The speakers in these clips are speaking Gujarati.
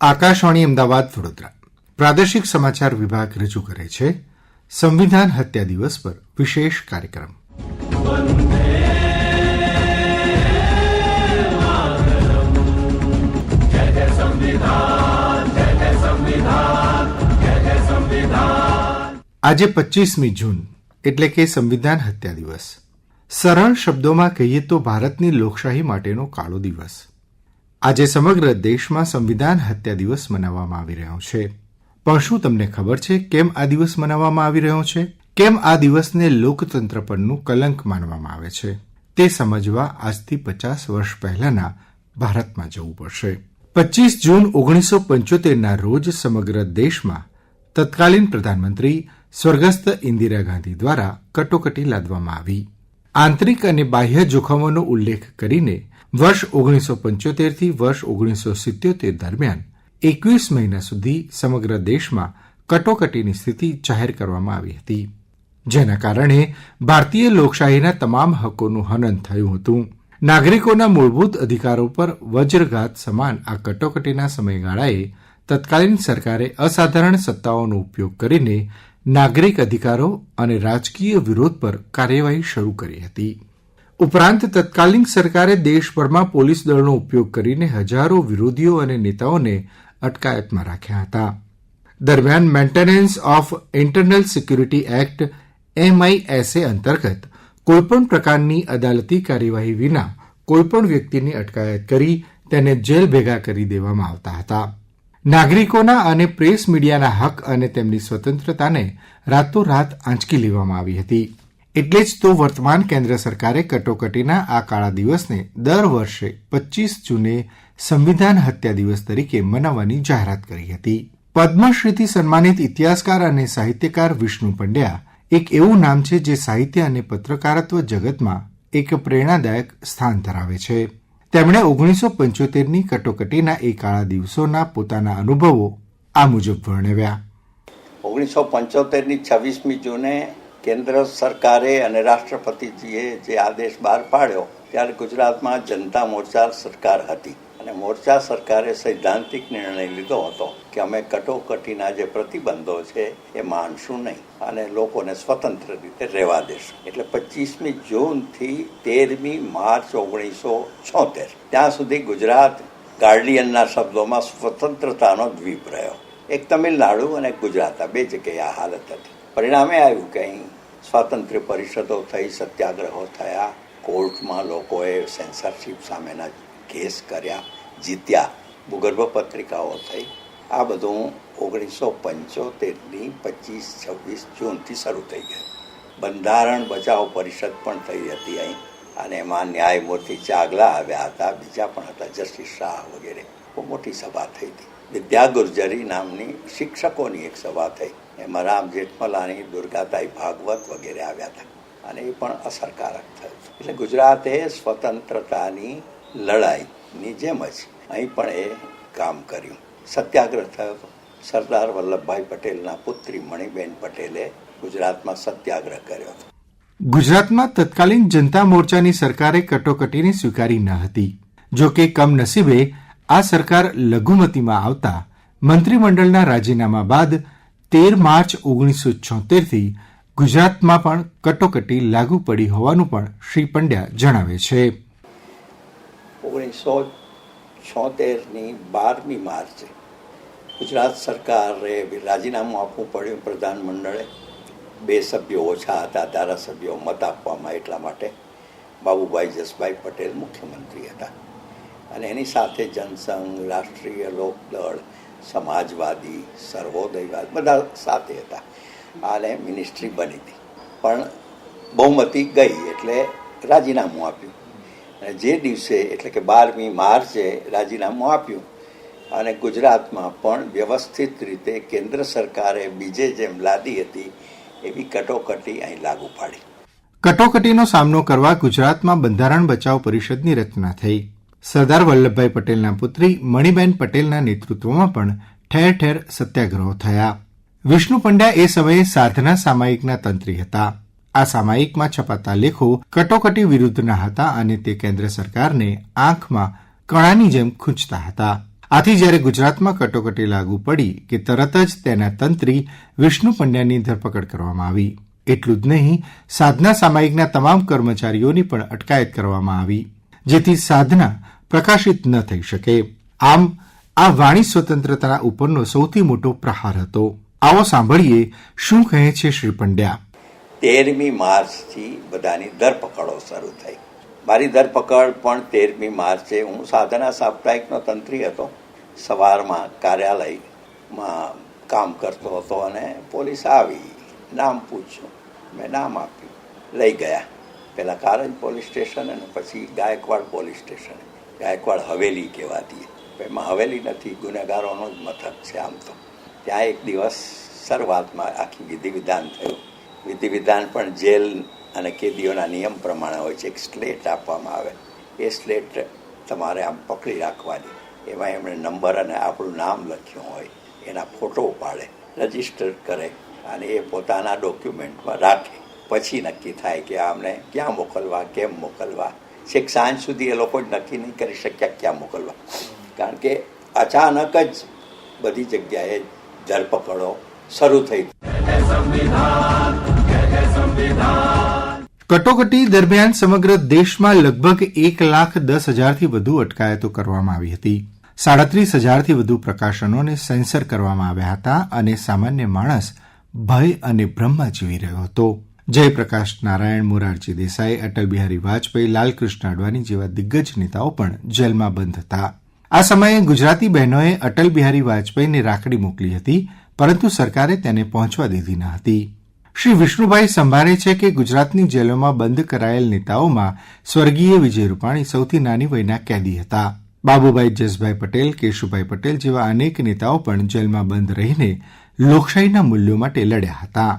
આકાશવાણી અમદાવાદ, વડોદરા. પ્રાદેશિક સમાચાર વિભાગ રજૂ કરે છે, સંવિધાન હત્યા દિવસ પર વિશેષ કાર્યક્રમ. આજે પચીસમી જૂન, એટલે કે સંવિધાન હત્યા દિવસ. સરળ શબ્દોમાં કહીએ તો ભારતની લોકશાહી માટેનો કાળો દિવસ. આજે સમગ્ર દેશમાં સંવિધાન હત્યા દિવસ મનાવવામાં આવી રહ્યો છે. પણ શું તમને ખબર છે કેમ આ દિવસ મનાવવામાં આવી રહ્યો છે? કેમ આ દિવસને લોકતંત્ર પરનું કલંક માનવામાં આવે છે? તે સમજવા આજથી પચાસ વર્ષ પહેલાના ભારતમાં જવું પડશે. પચીસ જૂન ઓગણીસો પંચોતેરના રોજ સમગ્ર દેશમાં તત્કાલીન પ્રધાનમંત્રી સ્વર્ગસ્થ ઇન્દિરા ગાંધી દ્વારા કટોકટી લાદવામાં આવી. આંતરિક અને બાહ્ય જોખમોનો ઉલ્લેખ કરીને વર્ષ ઓગણીસો પંચોતેરથી વર્ષ ઓગણીસો સિત્યોતેર દરમિયાન એકવીસ મહિના સુધી સમગ્ર દેશમાં કટોકટીની સ્થિતિ જાહેર કરવામાં આવી હતી. જેના કારણે ભારતીય લોકશાહીના તમામ હકોનું હનન થયું હતું. નાગરિકોના મૂળભૂત અધિકારો પર વજ્રઘાત સમાન આ કટોકટીના સમયગાળાએ તત્કાલીન સરકારે અસાધારણ સત્તાઓનો ઉપયોગ કરીને નાગરિક અધિકારો અને રાજકીય વિરોધ પર કાર્યવાહી શરૂ કરી હતી. ઉપરાંત તત્કાલીન સરકારે દેશભરમાં પોલીસ દળનો ઉપયોગ કરીને હજારો વિરોધીઓ અને નેતાઓને અટકાયતમાં રાખ્યા હતા. દરમિયાન maintenance of internal security act MISA અંતર્ગત કોઈપણ પ્રકારની અદાલતી કાર્યવાહી વિના કોઈપણ વ્યક્તિની અટકાયત કરી તેને જેલ ભેગા કરી દેવામાં આવતા હતા. નાગરિકોના અને પ્રેસ મીડિયાના હક અને તેમની સ્વતંત્રતાને રાતોરાત આંચકી લેવામાં આવી હતી. એટલે જ તો વર્તમાન કેન્દ્ર સરકારે કટોકટીના આ કાળા દિવસને દર વર્ષે પચીસ જૂને સંવિધાન હત્યા દિવસ તરીકે મનાવવાની જાહેરાત કરી હતી. પદ્મશ્રીથી સન્માનિત ઇતિહાસકાર અને સાહિત્યકાર વિષ્ણુ પંડ્યા એક એવું નામ છે જે સાહિત્ય અને પત્રકારત્વ જગતમાં એક પ્રેરણાદાયક સ્થાન ધરાવે છે. તેમણે ઓગણીસો પંચોતેરની કટોકટીના એ કાળા દિવસોના પોતાના અનુભવો આ મુજબ વર્ણવ્યા. ઓગણીસો પંચોતેરની છવ્વીસમી જૂને કેન્દ્ર સરકારે અને રાષ્ટ્રપતિજીએ જે આદેશ બહાર પાડ્યો, ત્યારે ગુજરાતમાં જનતા મોરચા સરકાર હતી. અને મોરચા સરકારે સૈદ્ધાંતિક નિર્ણય લીધો હતો કે અમે કટોકટીના જે પ્રતિબંધો છે એ માનશું નહીં અને લોકોને સ્વતંત્ર રીતે રહેવા દેશું. એટલે પચીસમી જૂનથી તેરમી માર્ચ ઓગણીસો છોતેર. ત્યાં સુધી ગુજરાત ગાર્ડિયનના શબ્દોમાં સ્વતંત્રતાનો દ્વીપ રહ્યો. એક તમિલનાડુ અને ગુજરાત આ બે જગ્યાએ આ હાલત હતી. પરિણામે આવ્યું કે અહીં સ્વાતંત્ર્ય પરિષદો થઈ, સત્યાગ્રહો થયા. કોર્ટમાં લોકોએ સેન્સરશીપ સામેના કેસ કર્યા, જીત્યા. ભૂગર્ભ પત્રિકાઓ થઈ. આ બધું ઓગણીસો પંચોતેરની પચીસ, છવ્વીસ જૂનથી શરૂ થઈ ગયું. બંધારણ બચાવ પરિષદ પણ થઈ હતી અહીં. અને એમાં ન્યાયમૂર્તિ ચાગલા આવ્યા હતા. બીજા પણ હતા, જસ્ટિસ શાહ વગેરે. બહુ મોટી સભા થઈ હતી. વિદ્યા ગુર્જરી નામની શિક્ષકોની એક સભા થઈ. એમાં રામ જેઠમલાની દુર્ગાતાઈ ભાગવત વગેરે આવ્યા હતા. અને એ પણ અસરકારક થયું. એટલે ગુજરાતે સ્વતંત્રતાની લડાઈની જેમ જ અહીં પણ એ કામ કર્યું. સત્યાગ્રહ થયો સરદાર વલ્લભભાઈ પટેલના પુત્રી મણિબેન પટેલે ગુજરાતમાં સત્યાગ્રહ કર્યો હતો. ગુજરાતમાં તત્કાલીન જનતા મોરચાની સરકારે કટોકટીને સ્વીકારી ન હતી. જો કે કમનસીબે આ સરકાર લઘુમતીમાં આવતા મંત્રીમંડળના રાજીનામા બાદ તેર માર્ચ ઓગણીસો છોતેરથી ગુજરાતમાં પણ કટોકટી લાગુ પડી હોવાનું પણ શ્રી પંડ્યા જણાવે છે. ઓગણીસો છોતેરની બારમી માર્ચે ગુજરાત સરકારે રાજીનામું આપવું પડ્યું પ્રધાનમંડળે. બે સભ્યો ઓછા હતા, ધારાસભ્યો મત આપવામાં એટલા માટે. બાબુભાઈ જસભાઈ પટેલ મુખ્યમંત્રી હતા. અને એની સાથે જનસંઘ, રાષ્ટ્રીય લોકદળ સમાજવાદી, સર્વોદયવાદ, બધા સાથે હતા. અને મિનિસ્ટ્રી બની હતી. પણ બહુમતી ગઈ એટલે રાજીનામું આપ્યું. અને જે દિવસે, એટલે કે બારમી માર્ચે રાજીનામું આપ્યું અને ગુજરાતમાં પણ વ્યવસ્થિત રીતે કેન્દ્ર સરકારે બીજે જેમ લાદી હતી, એવી કટોકટી અહીં લાગુ પાડી. કટોકટીનો સામનો કરવા ગુજરાતમાં બંધારણ બચાવ પરિષદની રચના થઈ. સરદાર વલ્લભભાઈ પટેલના પુત્રી મણિબેન પટેલના નેતૃત્વમાં પણ ઠેર ઠેર સત્યાગ્રહો થયા. વિષ્ણુ પંડ્યા એ સમયે સાધના સામાયિકના તંત્રી હતા. આ સામાયિકમાં છપાતા લેખો કટોકટી વિરુદ્ધના હતા અને તે કેન્દ્ર સરકારને આંખમાં કણાની જેમ ખૂંચતા હતા. આથી જ્યારે ગુજરાતમાં કટોકટી લાગુ પડી કે તરત જ તેના તંત્રી વિષ્ણુ પંડ્યાની ધરપકડ કરવામાં આવી. એટલું જ નહીં, સાધના સામાયિકના તમામ કર્મચારીઓની પણ અટકાયત કરવામાં આવી. જેથી સાધના પ્રકાશિત ન થઈ શકે. આમ, આ વાણી સ્વતંત્રતા ઉપરનો સૌથી મોટો પ્રહાર હતો. આવો સાંભળીએ શું કહે છે શ્રી પંડ્યા. તેરમી માર્ચથી બધાની ધરપકડો શરૂ થઈ. મારી ધરપકડ પણ તેરમી માર્ચે. હું સાધના સાપ્તાહિકનો તંત્રી હતો. સવારમાં કાર્યાલયમાં કામ કરતો હતો અને પોલીસ આવી. નામ પૂછ્યું. મેં નામ આપ્યું. લઈ ગયા. પહેલાં કારંજ પોલીસ સ્ટેશન અને પછી ગાયકવાડ પોલીસ સ્ટેશન. ગાયકવાડ હવેલી કહેવાતી. એમાં હવેલી નથી, ગુનેગારોનો જ મથક છે આમ તો. ત્યાં એક દિવસ શરૂઆતમાં આખી વિધિ વિધાન થયું. વિધિ વિધાન પણ જેલ અને કેદીઓના નિયમ પ્રમાણે હોય છે. એક સ્લેટ આપવામાં આવે. એ સ્લેટ તમારે આમ પકડી રાખવાની. એમાં એમણે નંબર અને આપણું નામ લખ્યું હોય. એના ફોટો પાડે, રજિસ્ટર કરે અને એ પોતાના ડોક્યુમેન્ટમાં રાખે. પછી નક્કી થાય કે આમને ક્યાં મોકલવા, કેમ મોકલવા. છેક સાંજ સુધી એ લોકો નક્કી નહીં કરી શક્યા ક્યાં મોકલવા. કારણ કે અચાનક જ બધી જગ્યાએ ધરપકડો શરૂ થઈ કટોકટી દરમિયાન સમગ્ર દેશમાં લગભગ એક લાખ દસ હજારથી વધુ અટકાયતો કરવામાં આવી હતી. સાડત્રીસ હજારથી વધુ પ્રકાશનોને સેન્સર કરવામાં આવ્યા હતા અને સામાન્ય માણસ ભય અને ભ્રમમાં જીવી રહ્યો હતો. જયપ્રકાશ, નારાયણ મોરારજી દેસાઈ, અટલ બિહારી વાજપેયી, લાલકૃષ્ણ અડવાણી જેવા દિગ્ગજ નેતાઓ પણ જેલમાં બંધ હતા. આ સમયે ગુજરાતી બહેનોએ અટલ બિહારી વાજપેયીને રાખડી મોકલી હતી, પરંતુ સરકારે તેને પહોંચવા દીધી ન હતી. શ્રી વિષ્ણુભાઈ સંભાળે છે કે ગુજરાતની જેલોમાં બંધ કરાયેલ નેતાઓમાં સ્વર્ગીય વિજય રૂપાણી સૌથી નાની વયના કેદી હતા. બાબુભાઈ જસભાઈ પટેલ, કેશુભાઈ પટેલ જેવા અનેક નેતાઓ પણ જેલમાં બંધ રહીને લોકશાહીના મૂલ્યો માટે લડ્યા હતા.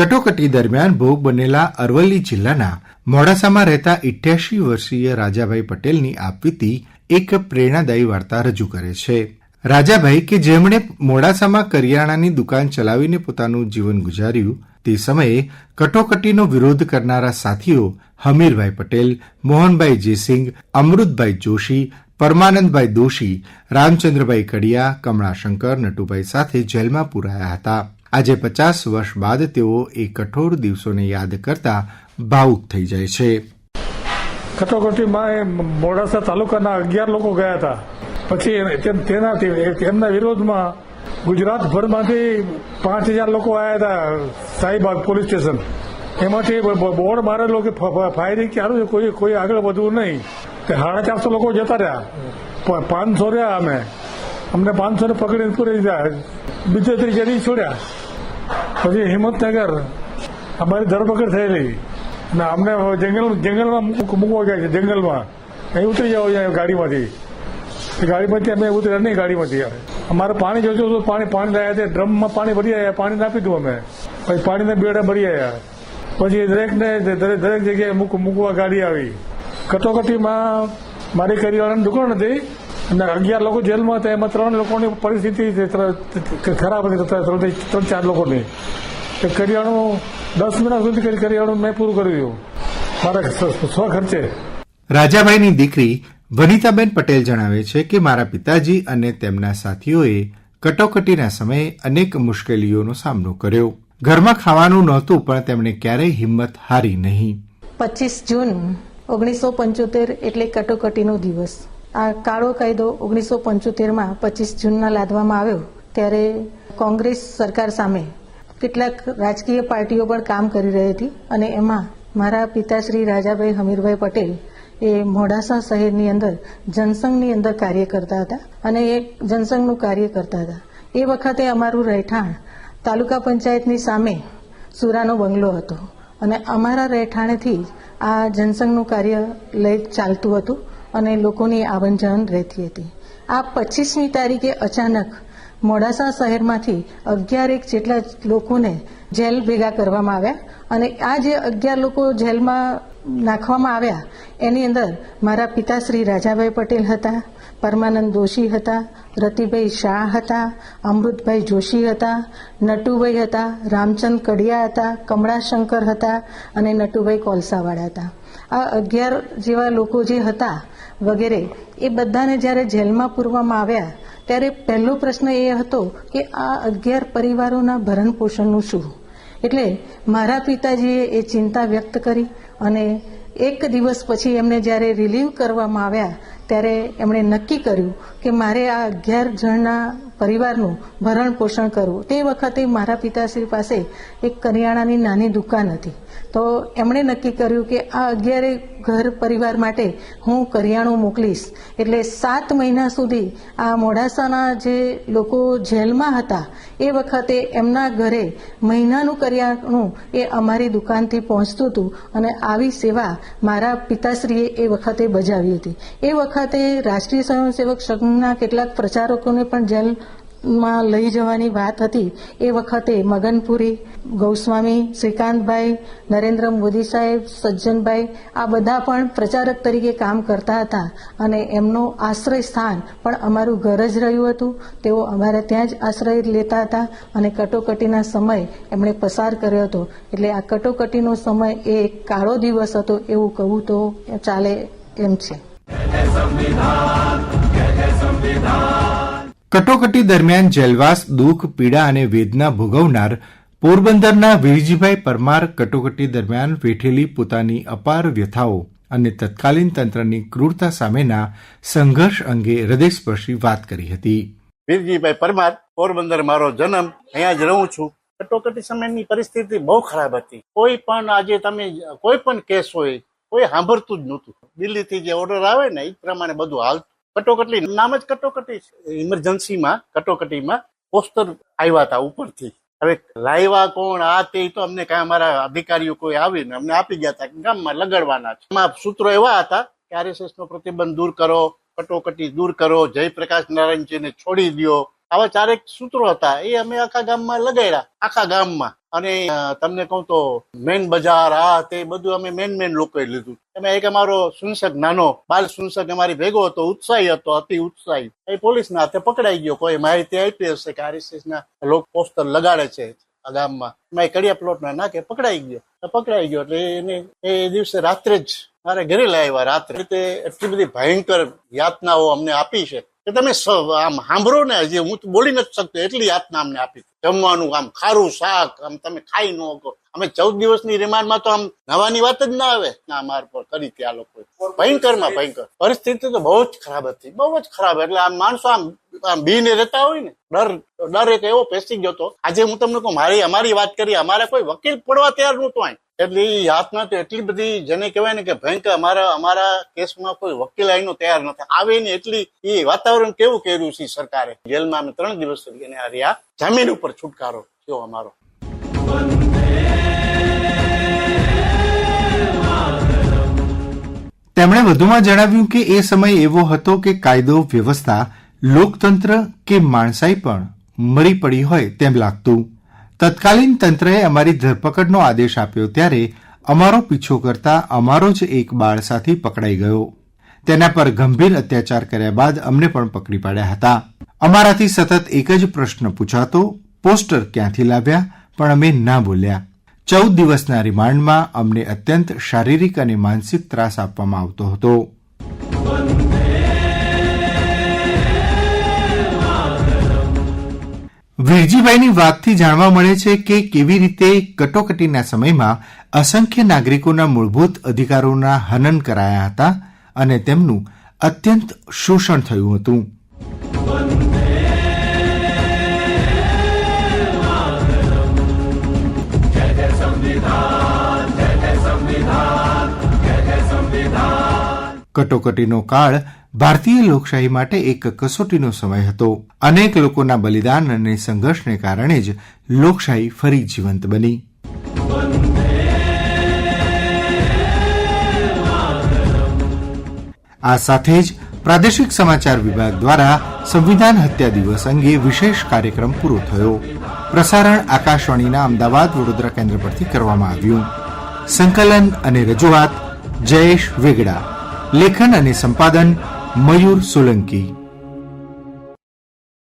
કટોકટી દરમિયાન ભોગ બનેલા અરવલ્લી જિલ્લાના મોડાસામાં રહેતા ઇઠ્યાસી વર્ષીય રાજાભાઈ પટેલની આપવીતી એક પ્રેરણાદાયી વાર્તા રજૂ કરે છે. રાજાભાઈ કે જેમણે મોડાસામાં કરિયાણાની દુકાન ચલાવીને પોતાનું જીવન ગુજાર્યું, તે સમયે કટોકટીનો વિરોધ કરનારા સાથીઓ હમીરભાઈ પટેલ, મોહનભાઈ જયસિંગ અમૃતભાઈ જોશી, પરમાનંદભાઈ દોશી, રામચંદ્રભાઈ કડિયા, કમળાશંકર, નટુભાઈ સાથે જેલમાં પુરાયા હતા. આજે પચાસ વર્ષ બાદ તેઓ એ કઠોર દિવસોને યાદ કરતા ભાવુક થઈ જાય છે. કટોકટીમાં મોડાસા તાલુકાના અગિયાર લોકો ગયા હતા. પછી તેના તેમના વિરોધમાં ગુજરાતભરમાંથી પાંચ હજાર લોકો આવ્યા હતા સાઈબાગ પોલીસ સ્ટેશન. એમાંથી બોર્ડ મારેલો કે ફાયરિંગ છે? કોઈ કોઈ આગળ વધવું નહીં. તે સાડા ચારસો લોકો જતા રહ્યા. પાંચસો રહ્યા અમે. અમને પાંચસો ને પકડીને પૂરી દીધા બીજે ત્રીજે છોડ્યા. પછી હિંમતનગર, અમારી ધરપકડ થયેલી. અને અમને જંગલ, જંગલમાં મૂક- મૂકવા ગયા છે, જંગલમાં. અહીં ઉતરી જાઓ અહીંયા ગાડીમાંથી. ગાડીમાંથી અમે ઉતર્યા નહીં ગાડીમાંથી અમારે પાણી જોજો તો પાણી પાણી લાયા છે. ડ્રમમાં પાણી ભરી આવ્યા, પાણી નાપી દઉં અમે. પછી પાણીના બેડા ભરી આવ્યા. પછી દરેકને, દરેક દરેક જગ્યાએ મૂક, મૂકવા ગાડી આવી. કટોકટીમાં મારી કરિયાણાની દુકાન હતી. અને અગિયાર લોકો જેલમાં હતા એમાં ત્રણ લોકોની પરિસ્થિતિ ખરાબ હતી ત્રણ ત્રણ ચાર લોકોની. તે કરિયાણું દસ મહિના સુધી કરી કરિયાણું મેં પૂરું કર્યું મારા સ્વ સ્વ ખર્ચે. રાજાભાઈની દીકરી વનિતાબેન પટેલ જણાવે છે કે મારા પિતાજી અને તેમના સાથીઓએ કટોકટીના સમયે અનેક મુશ્કેલીઓનો સામનો કર્યો. ઘરમાં ખાવાનું નહોતું પણ તેમણે ક્યારેય હિંમત હારી નહીં. પચીસ જૂન ઓગણીસો પંચોતેર એટલે કટોકટીનો દિવસ. આ કાળો કાયદો ઓગણીસો પંચોતેરમાં પચીસ જૂનના લાદવામાં આવ્યો ત્યારે કોંગ્રેસ સરકાર સામે કેટલાક રાજકીય પાર્ટીઓ પણ કામ કરી રહી હતી અને એમાં મારા પિતાશ્રી રાજાભાઈ હમીરભાઈ પટેલ એ મોડાસા શહેરની અંદર જનસંઘની અંદર કાર્ય કરતા હતા અને એ જનસંઘનું કાર્ય કરતા હતા. એ વખતે અમારું રહેઠાણ તાલુકા પંચાયતની સામે સુરાનો બંગલો હતો અને અમારા રહેઠાણેથી આ જનસંઘનું કાર્ય લઈ ચાલતું હતું. અને લોકોની આવન જાવન રહેતી હતી. આ પચીસમી તારીખે અચાનક મોડાસા શહેરમાંથી અગિયાર એક જેટલા લોકોને જેલ ભેગા કરવામાં આવ્યા અને આ જે અગિયાર લોકો જેલમાં નાખવામાં આવ્યા, એની અંદર મારા પિતાશ્રી રાજાભાઈ પટેલ હતા, પરમાનંદ દોશી હતા, રતિભાઈ શાહ હતા, અમૃતભાઈ જોશી હતા, નટુભાઈ હતા, રામચંદ કડિયા હતા, કમળાશંકર હતા અને નટુભાઈ કોલસાવાળા હતા. આ અગિયાર જેવા લોકો જે હતા વગેરે, એ બધાને જ્યારે જેલમાં પૂરવામાં આવ્યા, ત્યારે પહેલો પ્રશ્ન એ હતો કે આ અગિયાર પરિવારોના ભરણ પોષણનું શું? એટલે મારા પિતાજીએ એ ચિંતા વ્યક્ત કરી અને એક દિવસ પછી એમને જ્યારે રિલીવ કરવામાં આવ્યા, ત્યારે એમણે નક્કી કર્યું કે મારે આ અગિયાર જણના પરિવારનું ભરણ પોષણ કરવું. તે વખતે મારા પિતાશ્રી પાસે એક કરિયાણાની નાની દુકાન હતી. તો એમણે નક્કી કર્યું કે આ અગિયારે ઘર પરિવાર માટે હું કરિયાણું મોકલીશ. એટલે સાત મહિના સુધી આ મોડાસાના જે લોકો જેલમાં હતા, એ વખતે એમના ઘરે મહિનાનું કરિયાણું એ અમારી દુકાનથી પહોંચતું હતું અને આવી સેવા મારા પિતાશ્રીએ એ વખતે બજાવી હતી. એ વખતે રાષ્ટ્રીય સ્વયંસેવક સંઘના કેટલાક પ્રચારકોને પણ જેલ માં લઈ જવાની વાત હતી એ વખતે મગનપુરી, ગૌસ્વામી, શ્રીકાંતભાઈ, નરેન્દ્ર મોદી સાહેબ, સજ્જનભાઈ આ બધા પણ પ્રચારક તરીકે કામ કરતા હતા અને એમનો આશ્રય સ્થાન પણ અમારું ઘર જ રહ્યું હતું. તેઓ અમારે ત્યાં જ આશ્રય લેતા હતા અને કટોકટીના સમય એમણે પસાર કર્યો હતો. એટલે આ કટોકટીનો સમય એ એક કાળો દિવસ હતો એવું કહું તો ચાલે એમ છે. કટોકટી દરમિયાન જેલવાસ દુઃખ પીડા અને વેદના ભોગવનાર પોરબંદરના વીરજીભાઈ પરમાર કટોકટી દરમિયાન વેઠેલી પોતાની અપાર વ્યથાઓ અને તત્કાલીન તંત્રની ક્રૂરતા સામેના સંઘર્ષ અંગે હૃદયસ્પર્શી વાત કરી હતી. વીરજીભાઈ પરમાર પોરબંદર મારો જન્મ અહીંયા જ રહું છું. કટોકટી સમયની પરિસ્થિતિ બહુ ખરાબ હતી. કોઈ પણ આજે તમે કોઈ પણ કેસ હોય કોઈ સાંભળતું જ નહોતું. દિલ્હીથી જે ઓર્ડર આવે ને એ પ્રમાણે બધું હાલતું. કટોકટી, નામ જ કટોકટી છે. ઇમરજન્સીમાં કટોકટીમાં પોસ્ટર આવ્યા હતા ઉપરથી. હવે લાવ્યા કોણ? આ તે તો અમને કાંઈ અમારા અધિકારીઓ કોઈ આવીને અમને આપી ગયા હતા ગામમાં લગાડવાના છે. એમાં સૂત્રો એવા હતા કે આરએસએસ નો પ્રતિબંધ દૂર કરો, કટોકટી દૂર કરો, જયપ્રકાશ નારાયણજીને છોડી દો આવા ચારેક સૂત્રો હતા, એ અમે આખા ગામમાં લગાડ્યા આખા ગામમાં. અને તમને કહું તો મેન બજાર, આ તે બધું અમે મેન મેન લોકોએ લીધું. એમાં એક અમારો સુનસક નાનો, બાલ સુનસક અમારી ભેગો હતો, ઉત્સાહી હતો, અતિ ઉત્સાહી. એ પોલીસના હાથે પકડાઈ ગયો, કોઈ માહિતી આપી હશે કે આરએસએસ ના લોક પોસ્ટર લગાડે છે આ ગામમાં. એ કડિયા પ્લોટ ના નાકે પકડાઈ ગયો. પકડાઈ ગયો એટલે એને, એ દિવસે રાત્રે જ મારે ઘરે લાવ્યા રાત્રે. રીતે એટલી બધી ભયંકર યાતનાઓ અમને આપી છે. કે તમે આમ સાંભળો ને હજી હું બોલી નથી શકતો, એટલી યાતના અમને આપી જમવાનું, આમ ખારું શાક, આમ તમે ખાઈ ન શકો. અમે ચૌદ દિવસની રિમાન્ડમાં તો આમ નવાની વાત જ ના આવે. ના, માર પર કરી ત્યાં લોકો. ભયંકરમાં, ભયંકર. પરિસ્થિતિ તો બહુ જ ખરાબ હતી, બહુ જ ખરાબ. એટલે આમ માણસો આમ આમ બીને રહેતા હોય ને, ડર ડર એક એવો પેસી ગયો હતો. આજે હું તમને કહું, મારી, અમારી વાત કરી, અમારે કોઈ વકીલ પડવા તૈયાર નહોતો અહીં. એટલે એ યાતના તો એટલી બધી, જેને કહેવાય ને કે ભયંકર અમારા અમારા કેસમાં કોઈ વકીલ આઈનો તૈયાર નથી આવે ને એટલી એ વાતાવરણ કેવું કર્યું છે સરકારે? જેલમાં અમે ત્રણ દિવસ સુધી રહ્યા. જામીન ઉપર છુટકારો થયો અમારો. તેમણે વધુમાં જણાવ્યું કે એ સમય એવો હતો કે કાયદો, વ્યવસ્થા, લોકતંત્ર કે માણસાઈ પણ મરી પડી હોય તેમ લાગતું. તત્કાલીન તંત્રએ અમારી ધરપકડનો આદેશ આપ્યો ત્યારે અમારો પીછો કરતા અમારો જ એક બાળ સાથી પકડાઈ ગયો. તેના પર ગંભીર અત્યાચાર કર્યા બાદ અમને પણ પકડી પાડ્યા હતા. અમારાથી સતત એક જ પ્રશ્ન પૂછાતો, પોસ્ટર ક્યાંથી લાવ્યા, પણ અમે ના બોલ્યા. ચૌદ દિવસના રિમાન્ડમાં અમને અત્યંત શારીરિક અને માનસિક ત્રાસ આપવામાં આવતો હતો. વીરજીભાઈની વાતથી જાણવા મળે છે કે કેવી રીતે કટોકટીના સમયમાં અસંખ્ય નાગરિકોના મૂળભૂત અધિકારોના હનન કરાયા હતા અને તેમનું અત્યંત શોષણ થયું હતું. કટોકટીનો કાળ ભારતીય લોકશાહી માટે એક કસોટીનો સમય હતો. અનેક લોકોના બલિદાન અને સંઘર્ષને કારણે જ લોકશાહી ફરી જીવંત બની. આ સાથે જ પ્રાદેશિક સમાચાર વિભાગ દ્વારા સંવિધાન હત્યા દિવસ અંગે વિશેષ કાર્યક્રમ પૂરો થયો. પ્રસારણ આકાશવાણીના અમદાવાદ વડોદરા કેન્દ્ર પરથી કરવામાં આવ્યું. સંકલન અને રજૂઆત જયેશ વેગડા. લેખન અને સંપાદન મયુર સોલંકી.